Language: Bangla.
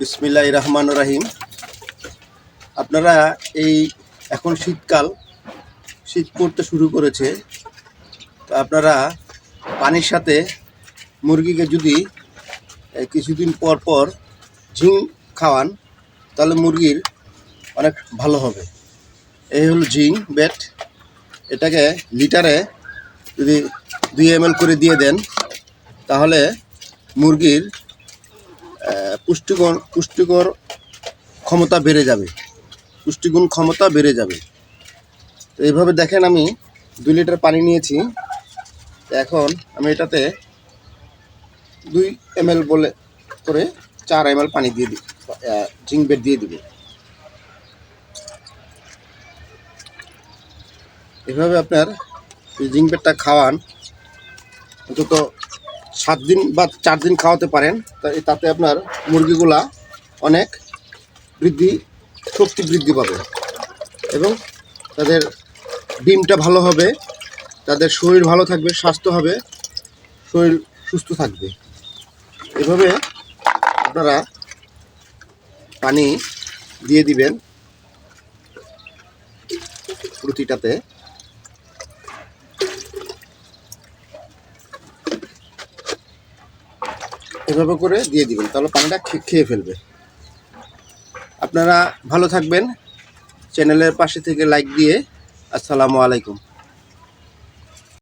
বিসমিল্লাহ রহমান রাহিম। আপনারা এই এখন শীতকাল, শীত পড়তে শুরু করেছে। তো আপনারা পানির সাথে মুরগিকে যদি কিছুদিন পর পর ঝিং খাওয়ান, তাহলে মুরগির অনেক ভালো হবে। এই হলো ঝিং বেট এটাকে লিটারে যদি দুই এম করে দিয়ে দেন, তাহলে মুরগির পুষ্টিকর পুষ্টিকর ক্ষমতা বেড়ে যাবে। পুষ্টিগুণ ক্ষমতা বেড়ে যাবে। তো এইভাবে দেখেন আমি দুই লিটার পানি নিয়েছি। এখন আমি এটাতে দুই এম বলে করে চার এম পানি দিয়ে দিই জিঙ্ক বেড দিয়ে দিব। এভাবে আপনার এই জিঙ্ক বেডটা খাওয়ান। অন্তত সাত দিন বা চার দিন খাওয়াতে পারেন। তাতে আপনার মুরগিগুলা অনেক বৃদ্ধি, শক্তি বৃদ্ধি পাবে এবং তাদের ডিমটা ভালো হবে, তাদের শরীর ভালো থাকবে, স্বাস্থ্য হবে, শরীর সুস্থ থাকবে। এভাবে আপনারা পানি দিয়ে দিবেন প্রতিটাতে। এভাবে করে দিয়ে দিবেন, তাহলে পানিটা খেয়ে ফেলবে। আপনারা ভালো থাকবেন। চ্যানেলের পাশে থেকে লাইক দিয়ে আসসালামু আলাইকুম।